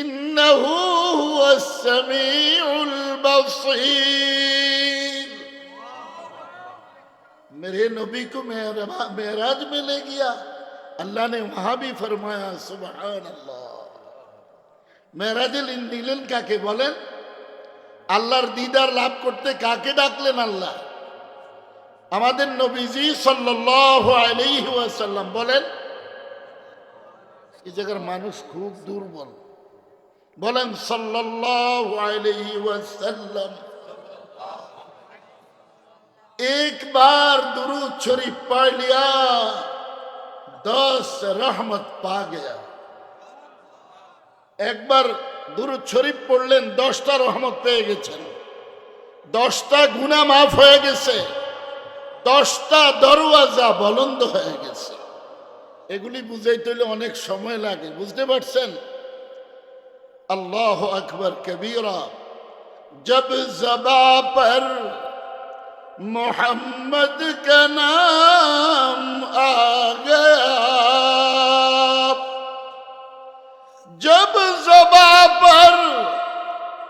إنه هو السميع البصير میرے نبی کو معراج میں لے گیا اللہ نے وہاں بھی فرمایا سبحان اللہ معراج নিলেন কাকে বলেন? আল্লাহর দিদার লাভ করতে কাকে ডাকলেন আল্লাহ? আমাদের নবীজি সাল্লাল্লাহু আলাইহি ওয়াসাল্লাম বলেন, এই জায়গার মানুষ খুব দুর্বল। বলেন সাল্লাম একবার ওয়াসাল্লাম ایک بار درود شریف پڑھ لیا دس একবার দুরুদ শরীফ পড়লেন, দশটা রহমত পেয়ে গেছেন। দশটা গুণা মাফ হয়ে গেছে। দশটা দরওয়াজা বলন্দ হয়ে গেছে। এগুলি বুঝাইতে হলে অনেক সময় লাগে, বুঝতে পারছেন? الله أكبر كبيرا. جب زبا پر محمد کا نام آ گیا جب زبا پر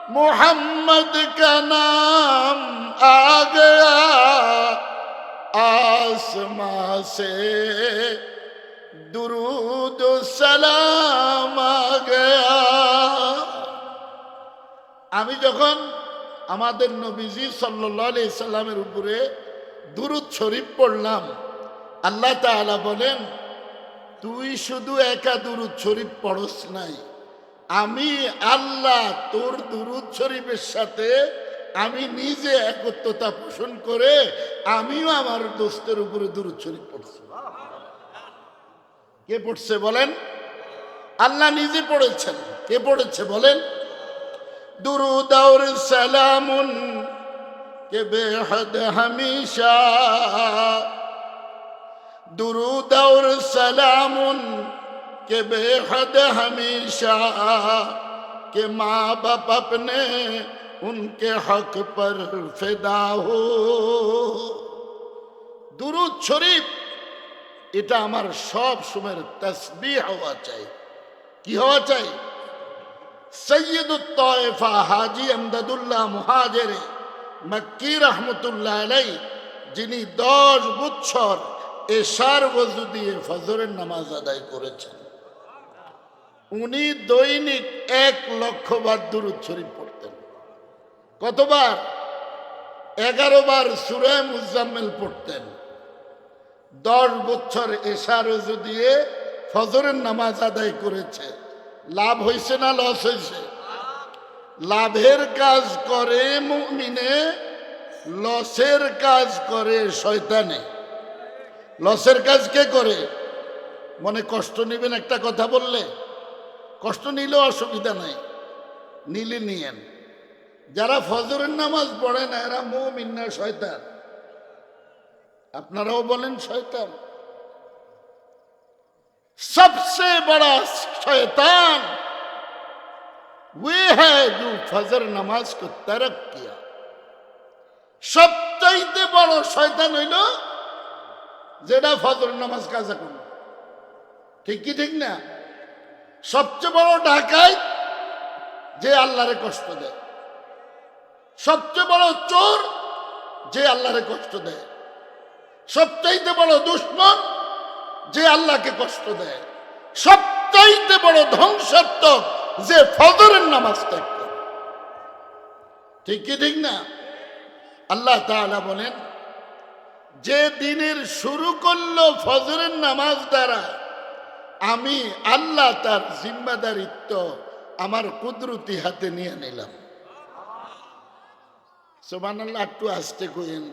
محمد کا نام آ گیا سے درود و سلام آ گیا. আমি যখন আমাদের নবীজি সাল্লি সাল্লামের উপরে দুরুদ শরীফ পড়লাম, আল্লাহ তাআলা বলেন, তুই শুধু একা দুরুদ শরীফ পড়স নাই। আমি আল্লাহ তোর দুরুদ শরীফের সাথে আমি নিজে একত্রতা পোষণ করে আমিও আমার দোস্তের উপরে দুরুদ শরীফ পড়ছি। কে পড়ছে বলেন? আল্লাহ নিজে পড়েছেন। কে পড়েছে বলেন? درود اور سلام کے بے حد ہمیشہ۔ درود اور سلام کے بے حد ہمیشہ کہ ماں باپ اپنے ان کے حق پر فدا ہو۔ درود شریف، এটা আমার সব সময়ের তসবিহ হওয়া চাই। কি হওয়া চাই? সৈয়দুত্তফা হাজি আমদাদুল্লাহ মুহাজেরে মক্কি রহমতুল্লাহ আলাই যিনি দশ বৎসর এশার বজু দিয়ে ফজরের নামাজ আদায় করেছেন। উনি দৈনিক এক লক্ষ বার দুরুদ শরীফ পড়তেন। কতবার? এগারো বার সুরে মুজাম্মেল পড়তেন। দশ বছর এশার দিয়ে ফজরের নামাজ আদায় করেছে। লাভ হয়েছে না লস হয়েছে লাভের কাজ করে মুমিনে, লসের কাজ করে শয়তানে। লসের কাজ কে করে? মনে কষ্ট নেবেন একটা কথা বললে? কষ্ট নিলেও অসুবিধা নাই, নিলে নিয়েন। যারা ফজরের নামাজ পড়ে না, এরা মুমিন না শয়তান। আপনারাও বলেন শয়তান। सबसे बड़ा शैतान वे है जो फजर नमाज को तरक किया সবচাইতে বড় শয়তান হইল যেটা ফজর নামাজ কাজা করল ঠিক কি ঠিক না সবচেয়ে বড় ঢাকায় যে আল্লাহরে কষ্ট দেয় সবচেয়ে বড় চোর যে আল্লাহরে কষ্ট দেয় সবচাইতে বড় দুশ্মন যে আল্লাহকে কষ্ট দেয়, সবচাইতে বড় ধ্বংসাত্মক যে ফজরের নামাজ ত্যাগ করে। ঠিক কি ঠিক না? আল্লাহ তাআলা বলেন, যে দিনের শুরু করল ফজরের নামাজ দ্বারা, আমি আল্লাহ তার জিম্মাদারিত্ব আমার কুদরতি হাতে নিয়ে নিলাম। সোমান আল্লাহ একটু আসতে কইেন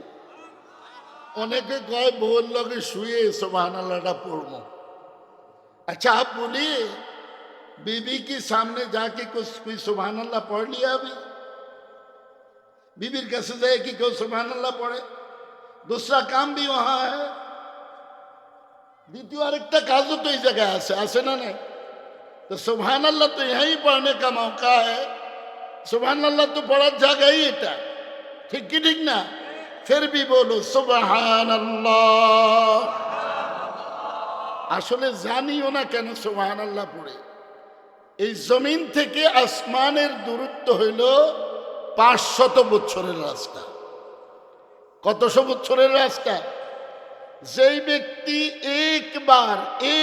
অনেকে কয় বউর লগে শুয়ে সোবাহান আল্লাহটা পড়ব। আচ্ছা আপ বলিয়ে बीबी के सामने जाके कुछ कोई सुबहान अल्लाह पढ़ लिया अभी बीबी का सजा है कि कोई सुबहान पढ़े दूसरा काम भी वहां है দ্বিতীয় আরেকটা কাজও তো এই জায়গায় আছে আছে না নাই? তো সুবহান আল্লাহ তো ইহাই পড়নে কা মৌকা হ্যাঁ সুবহান আল্লাহ তো পড়ার জায়গাই এটা। ঠিক কি ঠিক না? ফের বলো সুবাহান আসলে জানিও না কেন সুবাহান আল্লাহ পড়ে। এই জমিন থেকে আসমানের দূরত্ব হইল পাঁচশত বছরের রাস্তা। কতশো বছরের রাস্তা? যেই ব্যক্তি একবার,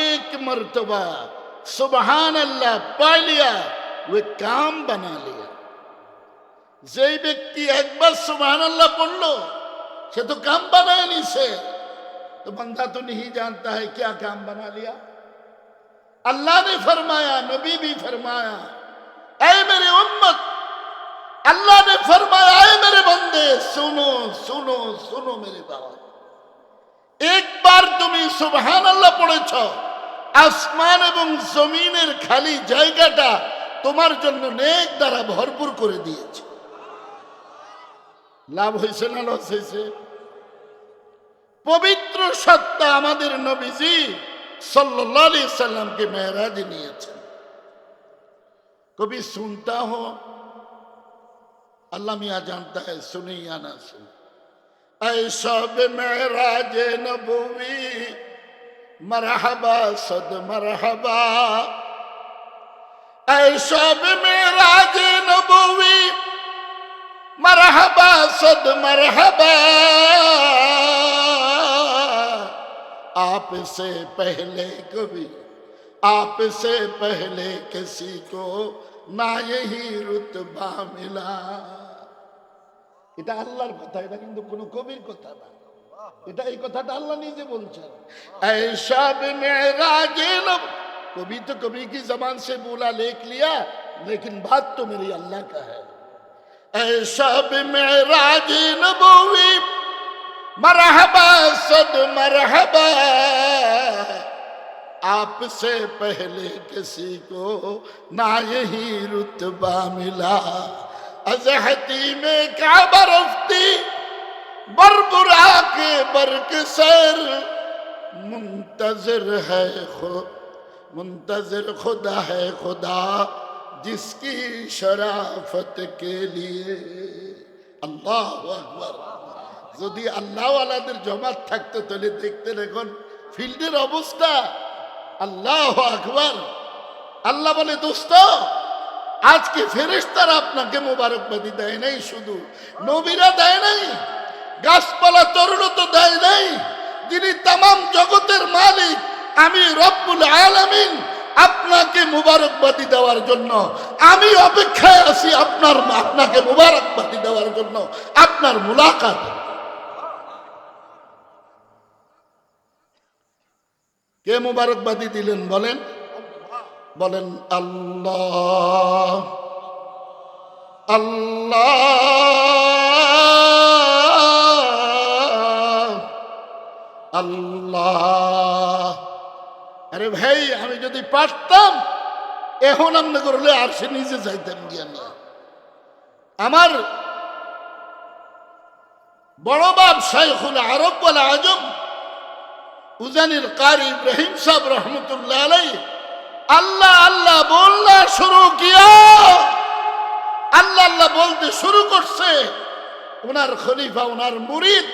এক মর্তবা সোবাহান আল্লাহ পা লিয়া ওই কাম বানা লিয়া যেই ব্যক্তি একবার সুবহান আল্লাহ পড়ল সে তো काम बनाया नहीं से तो बंदा तो नहीं जानता है क्या काम बना लिया अल्लाह ने फरमाया नबी भी फरमाया ऐ मेरे उम्मत अल्लाह ने फरमाया ऐ मेरे बंदे सुनो सुनो सुनो मेरे बाबा একবার তুমি সুবহান আল্লাহ পড়েছ আসমান এবং জমিনের খালি জায়গাটা তোমার জন্য নেক দ্বারা ভরপুর করে দিয়েছে লাভ হয়েছে না লস হয়েছে? পবিত্র সত্তা আমাদের নবীজি সাল্লি সাল্লামকে মেহরাজ নিয়েছেন। কবি শুনতা হো? আল্লাহ মিয়া জানতা হ্যাঁ শুনে না শুন। সব মেহরাজ নবী, মরহবা, সদ মরহবা। সব মেহরাজ নবী मरहबा सद मरहबा आपसे पहले कभी आपसे पहले किसी को ना यही रुतबा मिला এটা আল্লাহর কথা এটা কিন্তু কোনো কবির কথা না এটা এই কথাটা আল্লাহ নিজে বলছেন ऐसा मेराज कभी तो कभी की जबान से बोला लेख लिया लेकिन बात तो मेरी अल्लाह का है ایسا بمعراج نبوی، مرحبا صد مرحبا۔ آپ سے پہلے کسی کو نہ یہی رتبہ ملا۔ ازہتی میں کیا برفتی بربرا کے برق سر۔ منتظر ہے خود، منتظر خدا ہے خدا۔ जिसकी शराफत के लिए अल्लाह अकबर যদি আল্লাহওয়ালাদের জমাত থাকতো তাহলে দেখতেন এখন ফিল্ডের অবস্থা আল্লাহ আকবর আল্লাহ বলে দোস্ত আজকে ফেরেশতারা আপনাকে মোবারকবাদী দেয় নাই শুধু নবীরা দেয় নাই গাছপালা তরুণ তো দেয় নাই যিনি তাম জগতের মালিক আমি রব্বুল আলামিন আপনাকে মুবারকবাদী দেওয়ার জন্য, আমি অপেক্ষায় আছি আপনার আপনাকে মুবারকবাদী দেওয়ার জন্য, আপনার মুলাকাত। কে মুবারকবাদী দিলেন বলেন? বলেন আল্লাহ। আল্লাহ। আল্লাহ। আরে ভাই, আমি যদি পারতাম এখন আমি করলে আর সে নিজে যাইতাম গিয়া না আমার বড় বাপ শাইখুল আরব বলে আজম, উজানির কারি ইব্রাহিম সাহেব রহমতুল্লাহ আলাই আল্লাহ আল্লাহ বললা শুরু কিয়া। আল্লাহ আল্লাহ বলতে শুরু করছে ওনার খলিফা ওনার মুরিদ,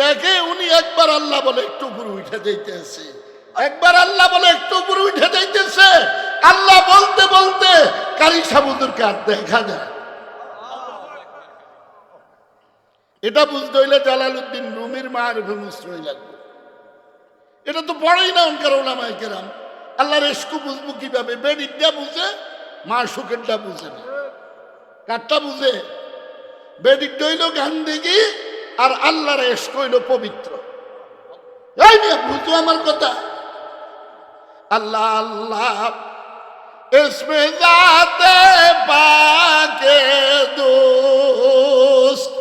দেখে উনি একবার আল্লাহ বলে একটু উপরে উঠে যাইতেছে। একবার আল্লাহ বলে একটু উপরে উঠে যাইতেছে। আল্লাহ বলতে বলতে কারি সাবুদুরকে আর দেখা যায়। এটা বুঝতে হইলে জালালউদ্দিন রুমির মায়ের ভূমিশ্রয় লাগবে। এটা তো পড়েই না অনকার ওলামাই কেরাম আল্লাহর এসকু বুঝব কীভাবে? বেডিকটা বুঝে, মা সুখেরটা বুঝে না। কারটা বুঝে বেডিকটা হইল গান দেখি আর আল্লাহর এসক হইল পবিত্র। এই নিয়ে বুঝো আমার কথা। আল্লাহ আল্লাহ इसमें जाते पाके दोस्त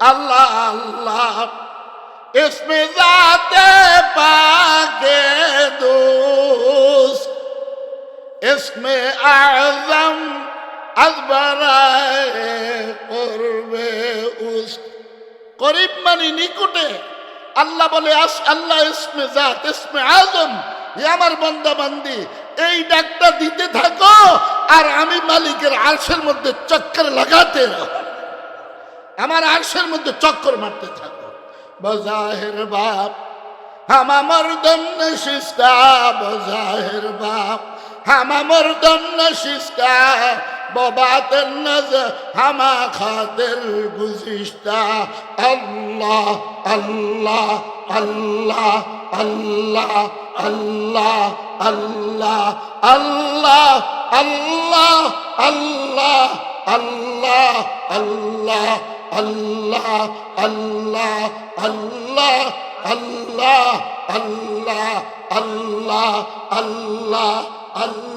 अल्लाह अल्लाह इसमें जाते पाके दोस्त इसमें आजम अजबराए করবে উস করিব মানে নিকটে আল্লাহ বলে, আস আল্লাহ ইসমে জাত, ইসমে আজম হে আমার বান্দা বান্দি এই ডাকটা দিতে থাকো, আর আমি মালিকের আরশের মধ্যে চক্কর লাগাতে আমার আরশের মধ্যে চক্কর মারতে থাকো। বজাহের বাপ, হামা মর্দন নশিস্তা বজাহের বাপ, হামা মর্দন নশিস্তা ববাতেন নজ হামা খাদের গুজিস্তা আল্লাহ আল্লাহ আল্লাহ আল্লাহ আল্লাহ আল্লাহ আল্লাহ আল্লাহ আল্লাহ আল্লাহ আল্লাহ আল্লাহ আল্লাহ আল্লাহ আল্লাহ আল্লাহ আল্লাহ আল্লাহ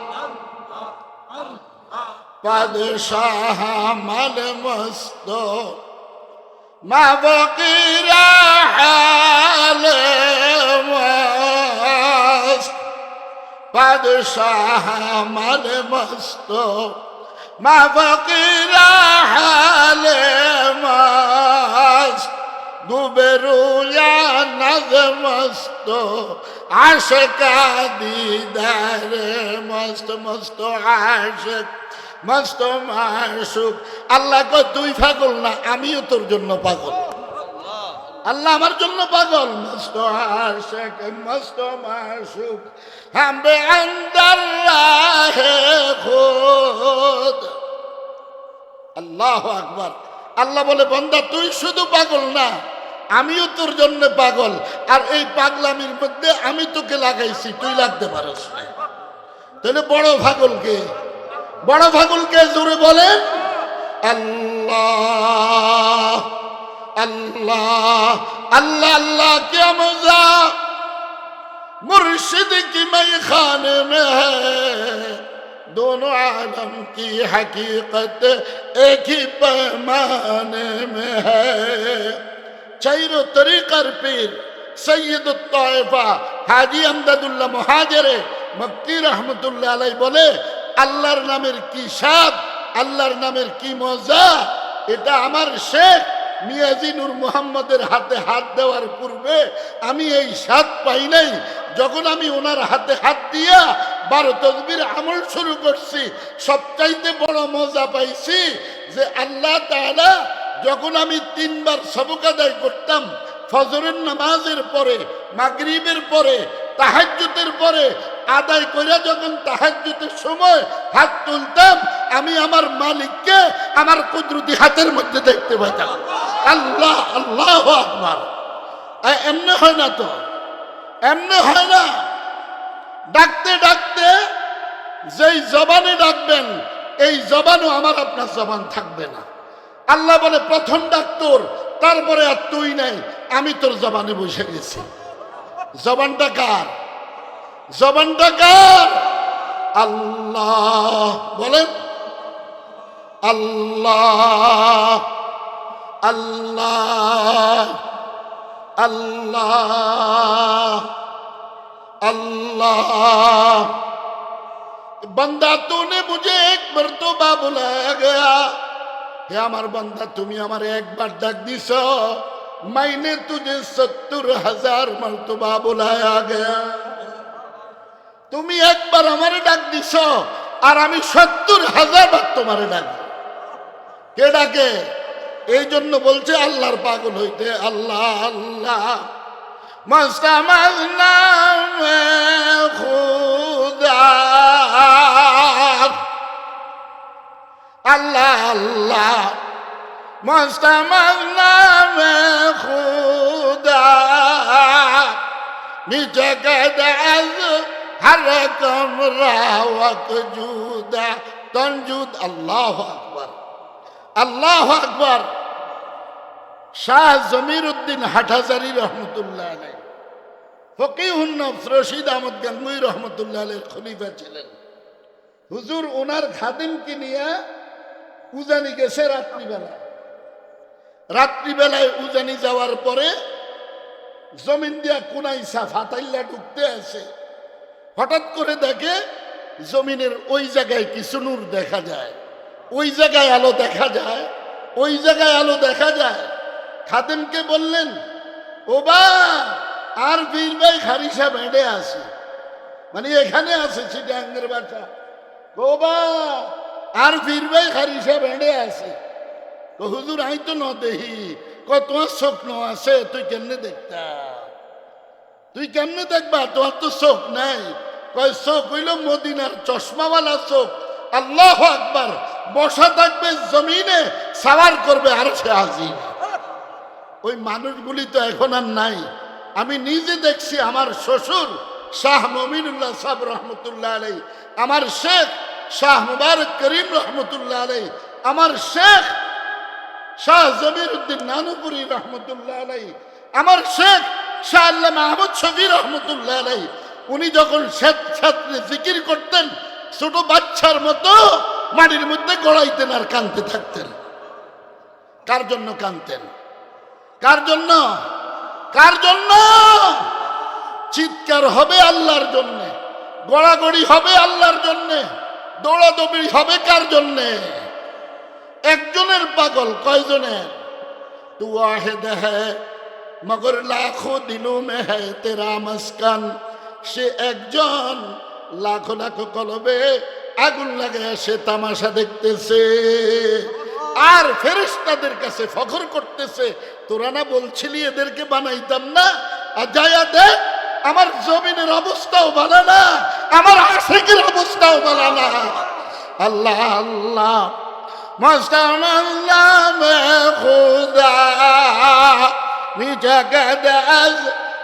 বাদশাহ মাল মস্ত। মা বকিরা হাল বাদশাহ মাল মস্ত। মা বকিরা হাল মস্ত দুবেরুয়া নজ মস্ত। আশকা দিদার মস্ত মস্ত আশক মস্ত মাসুক আল্লাহ কয়, তুই পাগল না, আমিও তোর জন্য পাগল। আল্লাহ আমার জন্য পাগল। মস্ত আশেক মস্ত মাসুক হামবে আন্দাল্লাহ খোদ। আল্লাহ আকবার। আল্লাহ বলে, বন্দা, তুই শুধু পাগল না, আমিও তোর জন্য পাগল। আর এই পাগলামির মধ্যে আমি তোকে লাগাইছি, তুই লাগতে পারস তাহলে বড় পাগলকে বড় ফাগুলকে জোরে বলে আল্লাহ আল্লাহ আল্লাহ আল্লাহ কে মজা মুর্শিদ কি মাই খানে মে دونوں عالم کی حقیقت ایک ہی پیمانے میں ہے چیر و طریقر پیر سید الطائفہ حاجی امدد اللہ مہاجر مفتی رحمت اللہ علیہ بولے আল্লাহর নামের কি স্বাদ, আল্লাহর নামের কি মজা, এটা আমার শেখ মিয়াজিনুর মুহাম্মদের হাতে হাত দেওয়ার পূর্বে আমি এই স্বাদ পাই নাই। যখন আমি ওনার হাতে হাত দিয়া বারো তসবির আমল শুরু করছি, সবচাইতে বড় মজা পাইছি যে আল্লাহ তাআলা যখন আমি তিনবার সবক আদায় করতাম, ফজরের নামাজের পরে, মাগরিবের পরে তাহাজ্জুতের পরে আদায় করে যখন তাহাজ্জুতের সময় হাত তুলতাম, আমি আমার মালিককে আমার কুদরতি হাতের মধ্যে দেখতে পাইতাম। আল্লাহ আল্লাহ আকবার। আ- এমনি হয় না তো? এমনি হয় না? ডাকতে ডাকতে যেই জবানে ডাকবেন, এই জবানও আমার আপনার জবান থাকবে না। আল্লাহ বলে, প্রথম ডাক্তর তারপরে আর তুই নাই, আমি তোর জবানে বসে গেছি। জবানটা কার? জবানটা কার আল্লাহ, বলেন, আল্লাহ আল্লাহ আল্লাহ আল্লাহ। বন্দা তুনে মুঝে এক মর্তবা বুলা গয়া। হে আমার বন্দা, তুমি আমার একবার ডাক দিছ। মাইনে তুঝে সত্তর হাজার মর্তবা বুলায়া গয়া। তুমি একবার আমারে ডাক দিছ, আর আমি সত্তর হাজার বার তোমারে ডাক কে ডাকে? এই জন্য বলছে, আল্লাহর পাগল হইতে আল্লাহ আল্লাহ। আল্লাহ আল্লাহ। মস্তামাজনামে খুদা। নিজকে দেখ হরে তোমরা জুদা তঞ্জুদ আল্লাহ আকবর আল্লাহ আকবর। শাহ জমির উদ্দিন হাটাজারি রহমতুল্লাহ আলাই ফকিউন্নফ রশিদ আহমদ গাঙ্গুই রহমতুল্লাহ আলের খলিফা ছিলেন। হুজুর ওনার খাদিমকে নিয়ে উজানি গেছে রাত্রিবেলা। রাত্রিবেলায় উজানি যাওয়ার পরে জমিন দিয়া কোনাইসা ফাতাইল্লা ঢুকতে আছে হঠাৎ করে দেখে জমিনের ওই জায়গায় কিছু নূর দেখা যায়। ওই জায়গায় আলো দেখা যায়, ওই জায়গায় আলো দেখা যায়। খাদেমকে বললেন, ও বা, আর বীর ভাই খারিসা বেঁধে আছে। মানে এখানে আছে চিটাঙ্গের বাসা ও বা, আর বীর ভাই খারিসা বেঁধে আছে। হুজুর, আই তো ন দেহি কত তোমার চোখ ন আছে, তুই কেমনে দেখতা? তুই কেমনে দেখবা? তোমার তো চোখ নাই। কয়, চোখ হইল মদিনার, চশমাওয়ালা চোখ। আল্লাহ আকবার। বসা থাকবে জমিনে, সাওয়ার করবে আর সে আজিম। ওই মানুষগুলি তো এখন আর নাই। আমি নিজে দেখছি আমার শ্বশুর শাহ মমিনুল্লাহ সাহ রহমতুল্লাহ আলাই আমার শেখ শাহ মুবারক করিম রহমতুল্লাহ আলাই আমার শেখ শাহ জমির উদ্দিন নানুপুরি রহমতুল্লাহ আলাই আমার শেখ শাহ আল্লাহ মাহমুদ শফি রহমতুল্লাহ আলাই উনি যখন ছাত্রে জিকির করতেন, ছোট বাচ্চার মতো মাটির মধ্যে গড়াইতেন আর কানতে থাকতেন। কার জন্য কানতেন কার জন্য? কার জন্য? চিৎকার হবে আল্লাহর জন্যে, গড়াগড়ি হবে আল্লাহর জন্যে, দৌড়াদৌড়ি হবে কার জন্যে? একজনের পাগল কয়জনের? তু ওয়াহেদ হ্যায় মগর লাখো দিনও মে তেরা মস্কান সে একজন লাখো লাখো কলবে আগুন লাগে সে তামাশা দেখতেছে। আর ফেরেস্তাদের কাছে ফখর করতেছে, তোরা না বলছিলি এদেরকে বানাইতাম না? আর যাইয়া দেখ, আমার জমিনের অবস্থাও ভালো না, আমার আশেকের অবস্থাও ভালো না। আল্লাহ আল্লাহ, মাস্টার আল্লাহ খুদা নিজ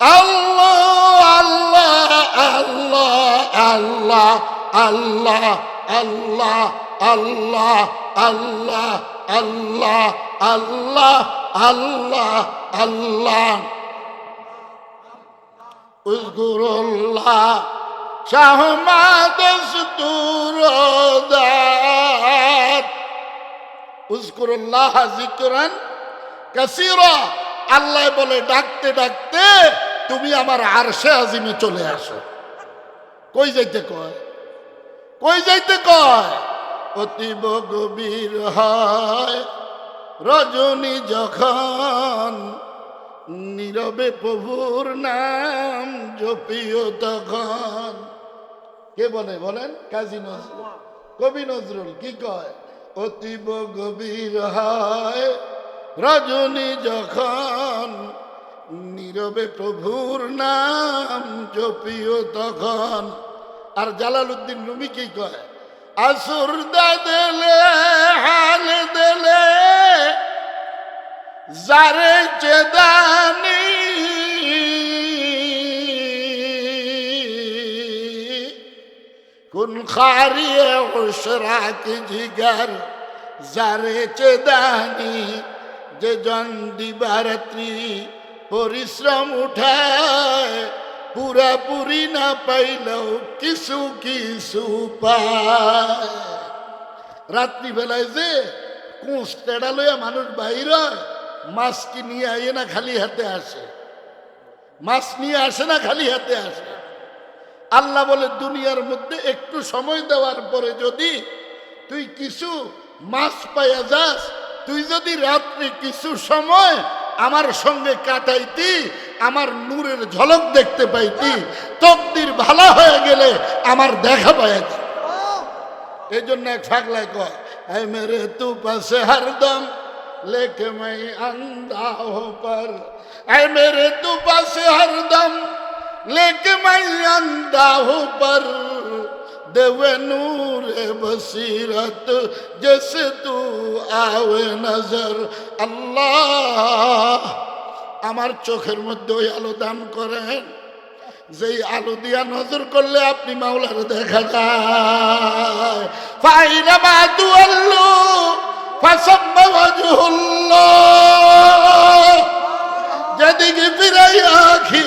আল্লাহ আল্লাহ আল্লাহ আল্লাহ আল্লাহ আল্লাহ আল্লাহ আল্লাহ আল্লাহ আল্লাহ আল্লাহ আল্লাহ আল্লাহ বলে ডাকতে ডাকতে তুমি আমার আরশে আজিমে চলে আসো। কই যাইতে কয়? কই যাইতে কয়? অতীব গভীর হয়, রজনী যখন নীরবে প্রভুর নাম জপিও তখন। কে বলে, বলেন? কাজী নজরুল। কবি নজরুল, কি কয়? অতীব গভীর হয়, রজনী যখন নীরবে প্রভুর নাম জপিও তখন। আর জালালউদ্দিন রুমি কি কয়? আসুর দেলে, হাল দেলে, যারে চেদানি। কোন খারিয়ে ওসরাক জিগার, যারে চেদানি, যে জন দিবারাত্রি পরিশ্রম উঠায় পুরাপুরি না পাইলেও কিছু কিছু পায়। রাত্রিবেলায় যে কুঁচ টেড়া লইয়া মানুষ হয়, মাছ কি নিয়ে আইয়ে না খালি হাতে আসে? মাছ নিয়ে আসে না খালি হাতে আসে? আল্লাহ বলে দুনিয়ার মধ্যে একটু সময় দেওয়ার পরে যদি তুই কিছু মাছ পাইয়া যাস তুই যদি রাত্রে কিছু সময় আমার সঙ্গে কাটাইতি আমার নূরের ঝলক দেখতে পাইতি তকদির ভালো হয়ে গেলে আমার দেখা পাইয়া যেত। এই জন্য এক ফাগলায় কয় আই মেরে তু পাশে হরদম लेके मैं अंधा हो पर ऐ मेरे तू पास हरदम लेके मैं अंधा हो पर देव নূরে বসিরত जैसे তু আওয়ে নজর আল্লাহ আমার চোখের মধ্যে ওই আলো দান করেন। যেই আলো দিয়া নজর করলে আপনি মাওলার দেখা যায়। যেদিকে ফিরাই আখি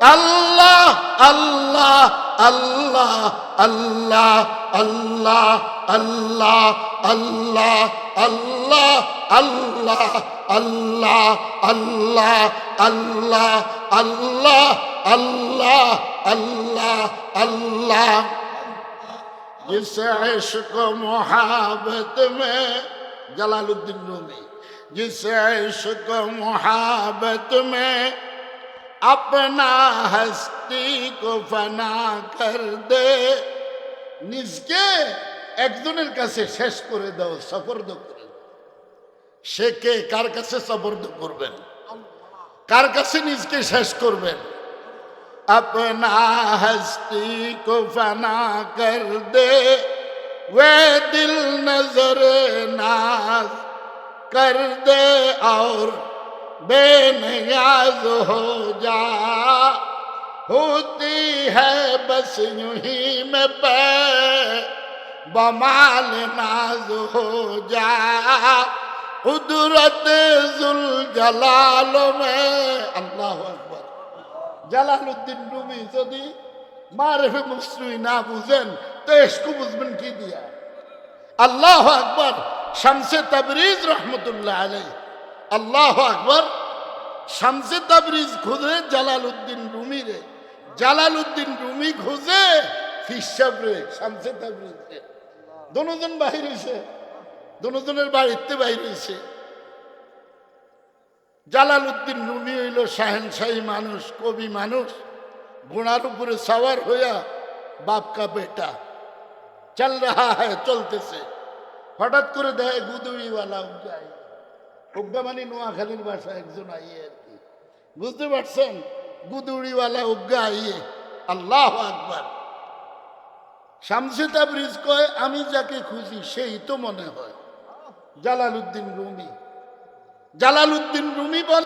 আল্লাহ আল্লাহ আল্লাহ আল্লাহ আল্লাহ আল্লাহ আল্লাহ আল্লাহ আল্লাহ আল্লাহ আল্লাহ আল্লাহ আল্লাহ আল্লাহ আল্লাহ আল্লাহ جس عشق محبت میں جلال الدین رومی جس अपना हस्ती को फना कर दे নিজকে একজনের কাছে শেষ করে দাও সফর্দ করে দাও। সে কে কার কাছে সফর্দ করবেন কার কাছে নিজকে শেষ করবেন अपना हस्ती को फना कर दे वे दिल नजर नाज कर दे और بے نیاز ہو جا۔ ہوتی ہے بس یوں ہی میں پہ بمال ناز ہو جا۔ قدرت جلال میں۔ اللہ اکبر۔ جلال الدین رومی جدی معرف مصنوعی نابوزن تو اس کو مضمن کی دیا۔ اللہ اکبر۔ شمس تبریز رحمت اللہ علیہ۔ আল্লাহ আকবর। শামসে তাবরিজ খুঁজে জালালউদ্দিন রুমি রে। জালালউদ্দিন রুমি খুঁজে ফিসাব রে শামসে তাবরিজ রে। দনোজন বাহির হয়েছে দনোজনের বাড়িতে বাহির হয়েছে জালালউদ্দিন রুমি হইল শাহেনশাহী মানুষ, কবি মানুষ। ঘোড়ার উপরে সাওয়ার হইয়া বাপ কা বেটা। চল রাহা হ্যায়, চলতেছে। হঠাৎ করে দেয় গুদুড়িওয়ালা উজ্জা মানে নোয়াখালীর ভাষা একজন আইয়ে আর কি। বুঝতে পারছেন? গুদুড়িওয়ালা উজ্ঞা আইয়ে। আল্লাহ আকবার। শামসিতা তাবরিজ কয়, আমি যাকে খুঁজি, সেই তো মনে হয়। Jalaluddin Rumi. জালালউদ্দিন রুমি বল